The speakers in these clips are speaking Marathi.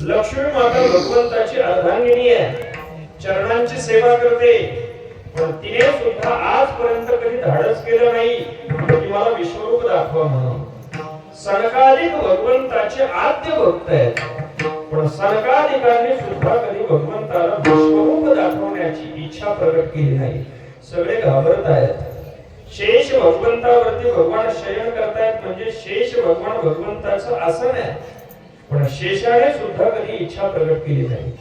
लक्ष्मी माता भगवंताची अर्धांगिनी आहे चरणांची सेवा करते. पण तिने सुद्धा आजपर्यंत कधी धाडस केलं नाही की मला विश्वरूप दाखवा म्हणून. सनकालिक भगवंताचे आद्य भक्त आहेत. पण सनकालिकांनी सुद्धा कधी भगवंताला विश्वरूप दाखवण्याची इच्छा प्रकट केली नाही. सगळे घाबरत आहेत. शेष भगवंतावरती भगवान शयन करतायत म्हणजे शेष भगवान भगवंताचं आसन आहे. पण शेषाने सुद्धा कधी इच्छा प्रकट केली नाही.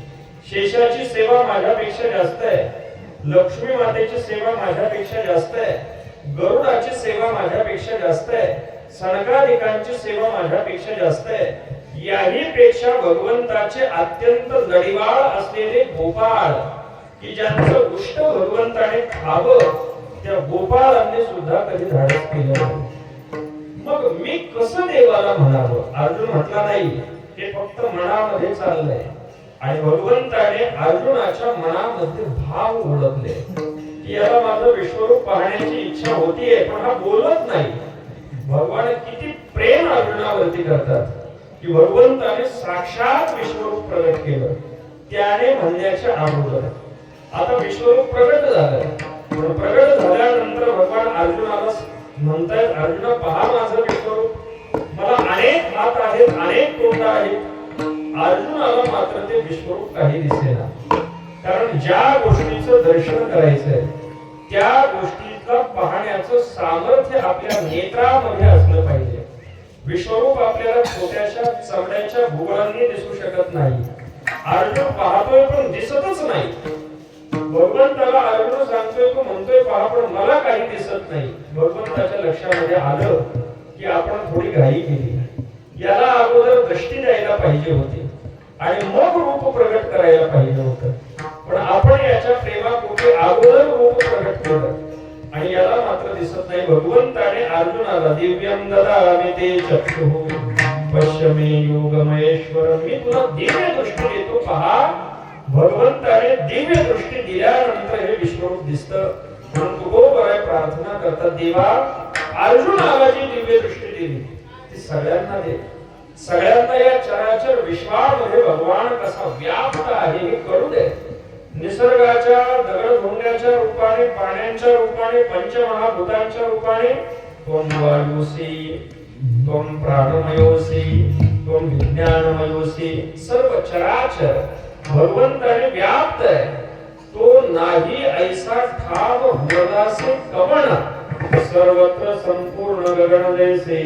शेषाची सेवा माझ्यापेक्षा जास्त आहे. लक्ष्मी मातेची सेवा माझ्यापेक्षा जास्त आहे. गरुडाची सेवा माझ्यापेक्षा जास्त आहे. सणकाधिकांची सेवा माझ्यापेक्षा जास्त आहे. याही पेक्षा भगवंताचे अत्यंत लढीवाळ असलेले गोपाळ की ज्यांचं उष्ट भगवंताने खावं त्या गोपाळांनी सुद्धा कधी धाडस केलं नाही. मग मी कसं देवाला म्हणावं? अर्जुन म्हटला नाही. हे फक्त मनामध्ये चाललंय. आणि भगवंताने अर्जुनाच्या मनामध्ये भाव ओळखले की याला माझं विश्वरूप पाहण्याची इच्छा होतीये पण हा बोलत नाही. भगवान किती प्रेम अर्जुनावरती करतात. की भगवंताने साक्षात विश्वरूप प्रगट केलं. त्याने म्हणण्याच्या अगोदर आता विश्वरूप प्रगट झालं. पण प्रगट झाल्यानंतर भगवान अर्जुनाला म्हणतायत अर्जुना पहा माझं विश्वरूप. मला अनेक हात आहेत अनेक तोंड आहेत. अर्जुनाला मात्र ते विश्वरूप काही दिसेना. कारण ज्या गोष्टीचं दर्शन करायचंय त्या गोष्टीचा पाहण्याचं सामर्थ्य आपल्या नेत्रामध्ये असलं पाहिजे. विश्वरूप आपल्याला छोट्याशा चमड्याच्या भूगोलांनी दिसू शकत नाही. अर्जुन पाहतोय पण दिसतच नाही. भगवंताला अर्जुन सांगतोय तो म्हणतोय पहा पण मला काही दिसत नाही. भगवंताच्या लक्षामध्ये आलं की आपण थोडी घाई केली. याला अगोदर दृष्टी द्यायला पाहिजे होती. आणि मग रूप प्रगट करायला पाहिजे होतं. पण आपण याच्या प्रेमापोटी अगोदर रूप प्रगट केलं. आणि याला मात्र दिसत नाही. भगवंताने अर्जुनाला दिव्यम ददामि ते चक्षु. पश्य मे योगमहेश्वर. मी तुला दिव्य दृष्टी देतो. पहा भगवंताने दिव्य दृष्टी दिल्यानंतर हे विश्वरूप दिसत. म्हणून तू बरोबर प्रार्थना करतात देवा अर्जुनाला जी दिव्य दृष्टी दिली. ती सगळ्यांना दे सगळ्यांना या चराचर विश्वामध्ये भगवान कसा व्याप्त आहे हे कळू दे. निसर्गाच्या दगडधोंड्याच्या रूपाने पाण्याच्या रूपाने पंचमहाभूतांच्या रूपाने त्वम वायुसी त्वम प्राणमयोसी त्वम विज्ञानमयोसी सर्व चराचर भगवंताने व्याप्त आहे. तो नाही ऐसा ठाव हुरदासे कवण सर्वत्र संपूर्ण गगन जैसे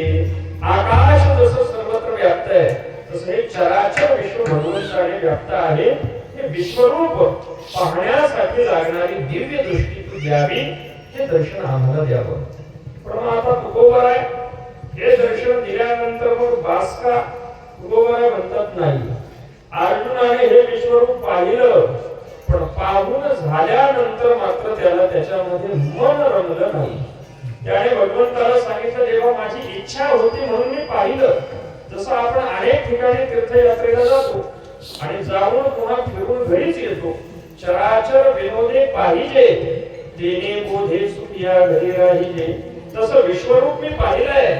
आकाश जसं सर्वत्र व्याप्त आहे तसं हे चराचर विश्व भगवंताने व्याप्त आहे. हे विश्वरूप पाहण्यासाठी लागणारी दिव्य दृष्टी तू द्यावी हे दर्शन आम्हाला द्यावं. पण मग आता तुकोबर आहे. हे दर्शन दिल्यानंतर मग बास का तुकोबर आहे म्हणतात नाही. अर्जुनाने हे विश्वरूप पाहिलं पण पाहून झाल्यानंतर मात्र त्याला त्याच्यामध्ये मन रमलं नाही. त्याने भगवंताला सांगितलं जेव्हा माझी इच्छा होती म्हणून मी पाहिलं. जसं आपण अनेक ठिकाणी तीर्थयात्रेला जातो आणि जाऊन पुन्हा फिरून घरीच येतो चराचर विनोदे पाहिजे तेने बोधे सुखिया घरी राहिले. तसं विश्वरूप मी पाहिलंय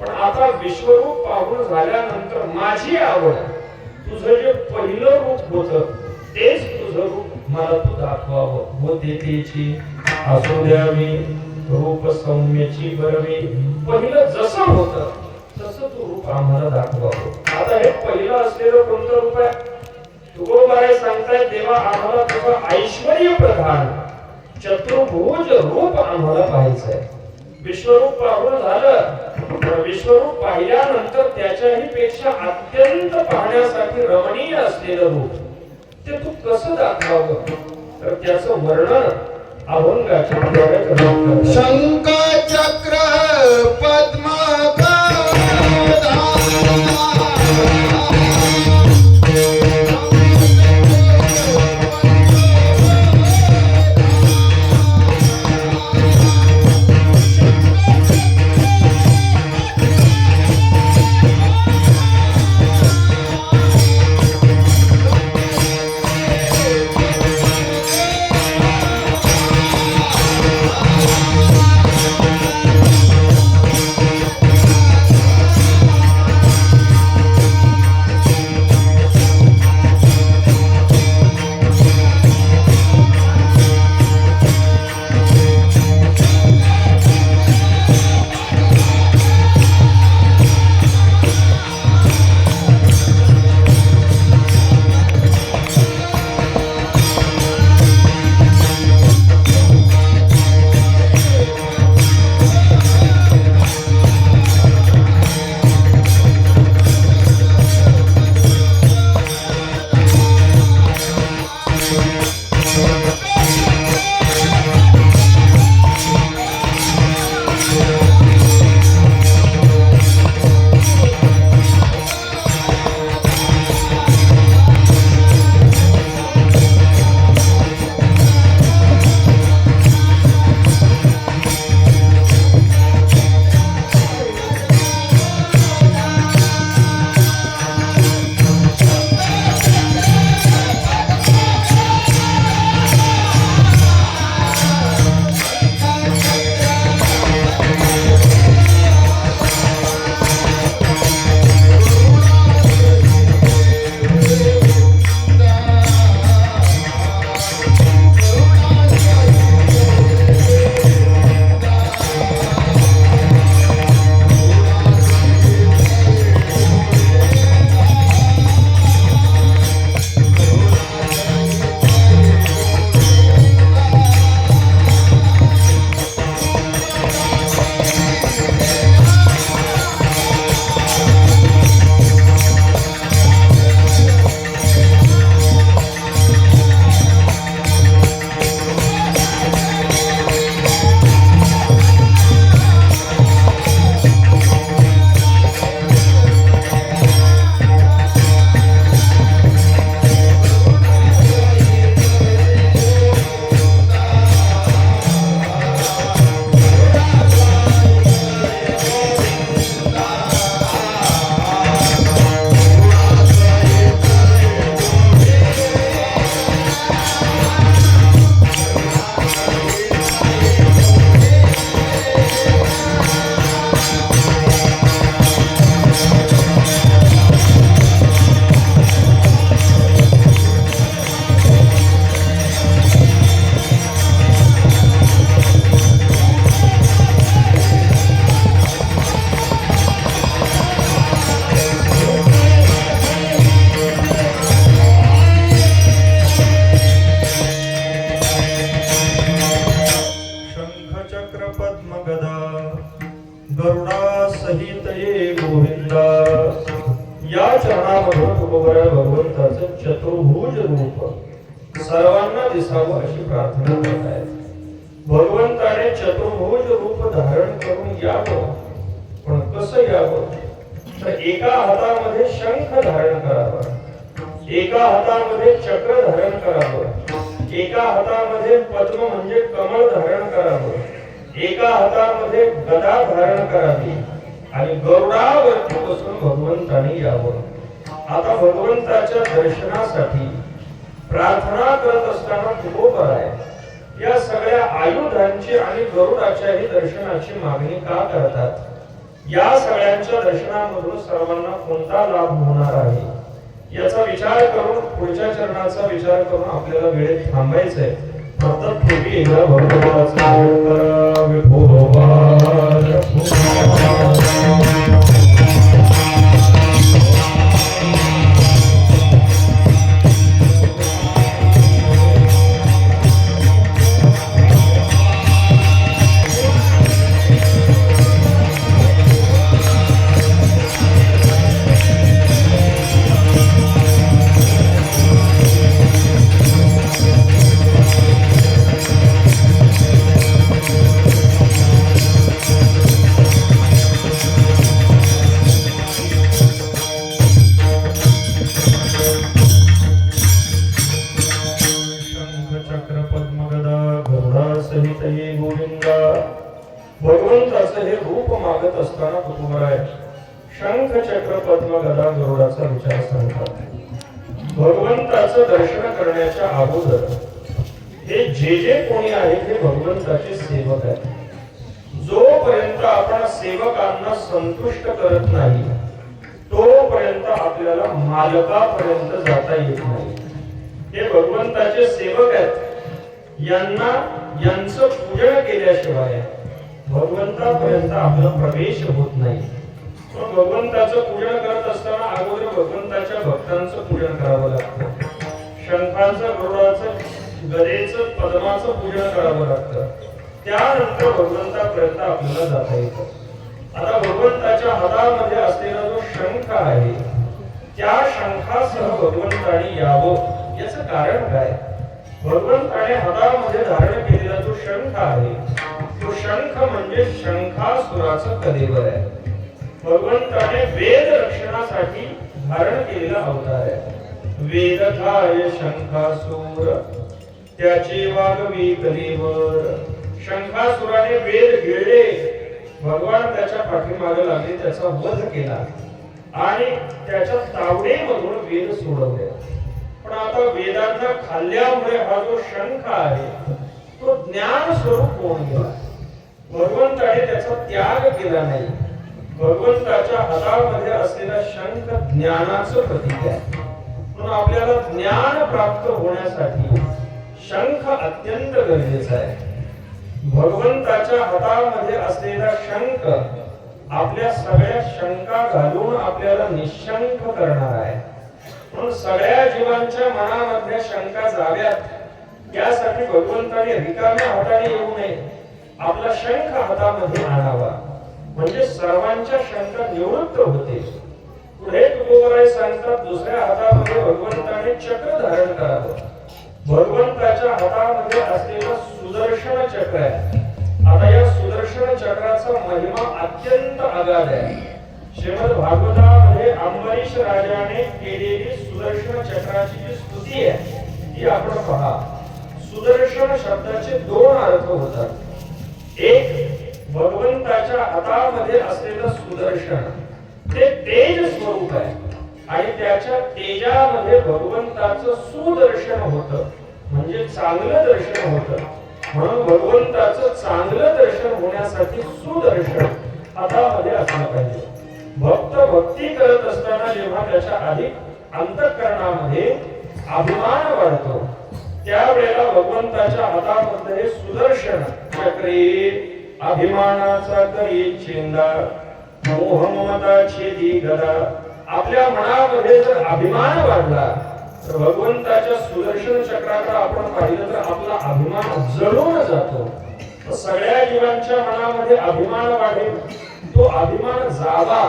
पण आता विश्वरूप पाहून झाल्यानंतर माझी आवड तुझं जे पहिलं रूप होत तेच तुझं रूप मला तू दाखवावं. होते असू द्यावी. रूप सौम्यची बरवी. पहिलं जसं होत तसं तू रूप आम्हाला दाखवावं आता हे पहिलं असलेलं कोणतं रूप आहे? तुकोबाई सांगताय देवा आम्हाला तुझं ऐश्वर्य प्रधान. चतुर्भुज रूप आम्हाला पाहायचंय. विश्वरूप पाहून झालं विश्वरूप पाहिल्यानंतर त्याच्याही पेक्षा अत्यंत पाहण्यासाठी रमणीय असलेलं रूप. ते तू कसं दाखवावं? तर त्याचं वर्णन अभंगाच्या पद्मा शंख चक्र पद्म हातामध्ये शंख धारण करावं. एका हातामध्ये चक्र धारण करावं. एका हातामध्ये पद्म म्हणजे कमळ धारण करावं. एका हातामध्ये गदा धारण करावी. आणि गरुडावरती बसून भगवंताने यावं. आता भगवंताच्या दर्शनासाठी प्रार्थना करत असताना बरोबर आहे या सगळ्या आयुधांची आणि गरुडाच्याही दर्शनाची मागणी का करतात? या सगळ्यांच्या दर्शनामधून सर्वांना कोणता लाभ होणार आहे? याचा विचार करून पुढच्या चरणाचा विचार करून आपल्याला वेळेत थांबायचंय. प्रत्येक पूर्वी एकदा भगवंताचं दर्शन करण्याच्या अगोदर हे जे जे कोणी आहेत हे भगवंताचे सेवक आहेत. जोपर्यंत आपण सेवकांना संतुष्ट करत नाही तोपर्यंत आपल्याला मालकापर्यंत जाता येत नाही. हे भगवंताचे सेवक आहेत. यांना यांचं पूजन केल्याशिवाय भगवंतापर्यंत आपला प्रवेश होत नाही. भगवंताचं पूजन करत असताना अगोदर भगवंताच्या भक्तांचं पूजन करावं लागतं. शंखाचं गरुडाचं गदेचं पद्माचं पूजन करावं लागतं. त्यानंतर भगवंतापर्यंत आपल्याला जाता येतं. आता भगवंताच्या हातामध्ये असलेला जो शंख आहे त्या शंखासह भगवंताने यावं. याचं कारण काय? भगवंताने हातामध्ये धारण केलेला जो शंख आहे तो शंख म्हणजे शंखासुराचं कलेवर आहे. भगवंताने वेद रक्षणासाठी धारण केलेला अवतार आहे. वेद काय शंखासूर त्याचे वागवी कलेवर शंखासुराने वेद गिळले भगवान त्याच्या पाठीमागे लागले त्याचा वध केला. आणि त्याच्या तावडेमधून वेद सोडवले. पण आता वेदांना खाल्ल्यामुळे हा जो शंख आहे तो ज्ञान स्वरूप होऊन गेला. भगवंताने त्याचा त्याग केला नाही. भगवंताच्या हातामध्ये असलेला शंख ज्ञानाचं प्रतीक आहे. म्हणून आपल्याला ज्ञान प्राप्त होण्यासाठी शंख अत्यंत गरजेचा आहे. भगवंताच्या हातामध्ये असलेला शंख आपल्या सगळ्या शंका घालून आपल्याला निशंक करणार आहे. म्हणून सगळ्या जीवांच्या मनामधल्या शंका जाव्यात त्यासाठी भगवंताने रिकाम्या हाताने येऊ नये. आपला शंख हातामध्ये आणावा. म्हणजे सर्वांच्या शंका निवृत्त होते. पुढे तुकोबराय सांगतात दुसऱ्या हातामध्ये भगवंताने चक्र धारण करावं. भगवंताच्या हातामध्ये असलेलं सुदर्शन चक्र आहे. आता या सुदर्शन चक्राचा महिमा अत्यंत आगाध आहे. श्रीमद भागवतामध्ये अंबरीश राजाने केलेली सुदर्शन चक्राची जी स्तुती आहे ती आपण पहा. सुदर्शन शब्दाचे दोन अर्थ होतात. एक भगवंताच्या हातामध्ये असलेलं सुदर्शन ते तेज स्वरूप आहे. आणि त्याच्या तेजामध्ये भगवंताचं सुदर्शन होत. म्हणजे चांगलं दर्शन होत. म्हणून भगवंताचं चांगलं दर्शन होण्यासाठी सुदर्शन हातामध्ये असलं पाहिजे. भक्त भक्ती करत असताना जेव्हा त्याच्या अधिक अंतःकरणामध्ये अभिमान वाढतो त्यावेळेला भगवंताच्या हातामध्ये सुदर्शन चक्री अभिमानाचा करी छिंदा मोह ममताची दी गदा. आपल्या मनामध्ये जर अभिमान वाढला तर भगवंताच्या सुदर्शन चक्राचा आपण पाहिलं तर आपला अभिमान जळून जातो. सगळ्या जीवांच्या मनामध्ये अभिमान वाढेल. तो अभिमान जावा.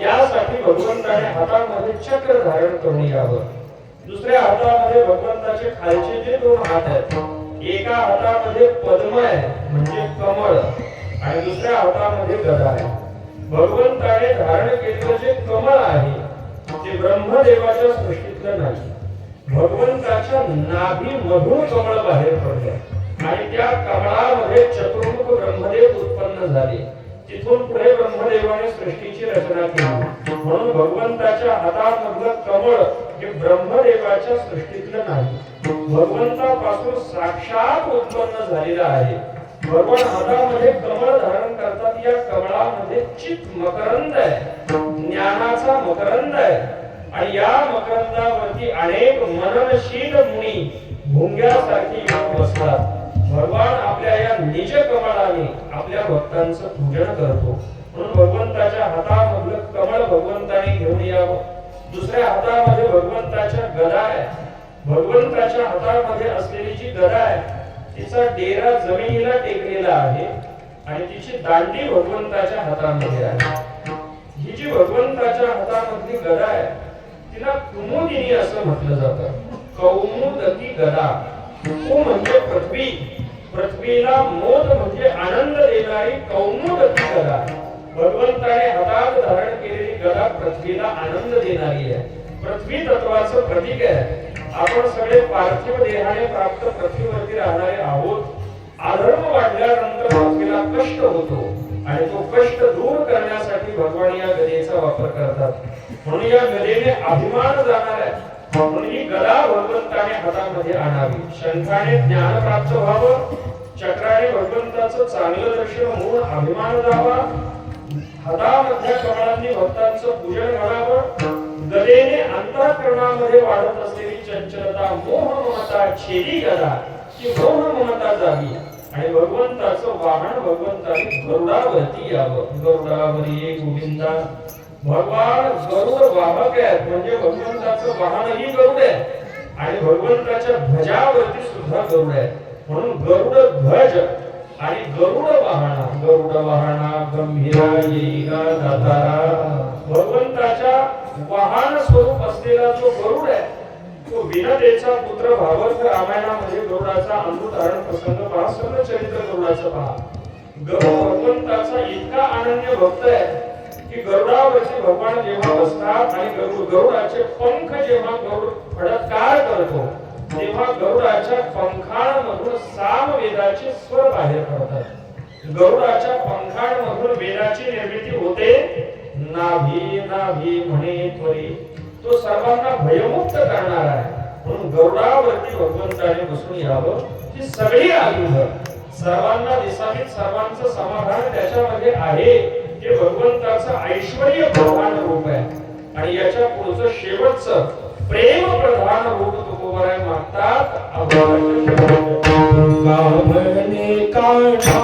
यासाठी भगवंताने हातामध्ये चक्र धारण करून यावं. दुसऱ्या हातामध्ये भगवंताचे खालचे जे दोन हात आहेत एका हातामध्ये पद्म आहे म्हणजे कमळ. आणि दुसऱ्या हातामध्ये गदा आहे. भगवंताने धारण केलेलं जे कमळ आहे ते ब्रह्मदेवाच्या सृष्टीतलं नाही. भगवंताच्या नाभी मधून कमळ बाहेर पडलं. आणि त्या कमळामध्ये चतुर्मुख ब्रह्मदेव उत्पन्न झाले. तिथून पुढे ब्रह्मदेवाने सृष्टीची रचना केली. म्हणून भगवंताच्या हातामधलं कमळ हे ब्रह्मदेवाच्या सृष्टीतलं नाही. भगवंतापासून साक्षात उत्पन्न झालेला आहे. भगवान हातामध्ये कमळ धारण करतात. या कमळामध्ये चित मकरंद आहे. ज्ञानाचा मकरंद आहे. आणि या मकरंदावरती अनेक मननशील मुनी भुंग्यासारखी येऊन बसतात. भगवान आपल्या या निज कमळाने आपल्या भक्तांचं पूजन करतो. म्हणून भगवंताच्या हातामध्ये भगवंताने घेऊन यावं. दुसऱ्या हातामध्ये भगवंताच्या गदा आहे. भगवंताच्या हातामध्ये असलेली जी गदा आहे तिचा डेरा जमिनीला टेकलेला आहे आणि तिची दांडी भगवंताच्या हातामध्ये आहे. ही जी भगवंताच्या हातामधली गदा आहे तिला कुमुदिनी असं म्हटलं जातं. कौमुदकी गदा. कु म्हणजे पृथ्वी. पृथ्वीला मोद म्हणजे आनंद देणारी कौमुदकी गदा. भगवंताने हातात धारण केले गदा पृथ्वीला आनंद देणारी आहे. पृथ्वी तत्वाचं प्रतीक आहे. आपण सगळे पार्थिव देहाने प्राप्त पृथ्वीवरती राहणारे आहोत. आधर्म वाढल्यानंतर पृथ्वीला कष्ट होतो आणि तो कष्ट दूर करण्यासाठी भगवान या गदेचा वापर करतात. म्हणून या गदेने अभिमान जाणार आहे. म्हणून ही गदा भगवंताने हातामध्ये आणावी. शंखाने ज्ञान प्राप्त व्हावं. चक्राने भगवंताचं चांगलं दर्शन होऊन अभिमान जावा. हातामधल्या कमळांनी भक्तांचं पूजन घडावं गदेने अंतःकरणामध्ये वाढत असलेली चंचलता मोह ममता छेदी गदा की मोह ममता जावी आणि भगवंताचं वाहन भगवंताने गरुडावरती यावं. गरुडावरी गोविंदा. भगवान गरुड वाहक आहेत. म्हणजे भगवंताचं वाहनही गरुड आहे. आणि भगवंताच्या ध्वजावरती सुद्धा गरुड आहे म्हणून गरुड ध्वज आणि गरुड वाहना गरुड वाहना गंभीरा येईगा दातारा. भगवंताच्या वाहन स्वरूप असलेला जो गरुड आहे तो विनदेचा पुत्र भागवत रामायणामध्ये गरुडाचा अनुधारण प्रसंग पहा सर्व चरित्र गरुडाचं पहा. गरुड भगवंताचा इतका अनन्य भक्त आहे की गरुडावरती भगवान जेव्हा बसतात आणि गरुड गरुडाचे पंख जेव्हा गरुड फडतकार करतो तेव्हा गरुडाच्या पंखांमधून सामवेदाचे स्वर बाहेर पडतात. गरुडाच्या पंखांमधून वेदाची निर्मिती होते. नाभी नाभी म्हणे त्वरी. तो सर्वांना भयमुक्त करणार आहे. म्हणून गरुडावरती भगवंताने बसून यावं. ही सगळी आयुध. सर्वांना दिसावीत सर्वांचं समाधान त्याच्यामध्ये आहे. हे भगवंताचं ऐश्वर प्रधान रूप आहे. आणि याच्या पुढचं शेवटचं प्रेम प्रधान रूप गोवराय मागतात गाभणे काढा.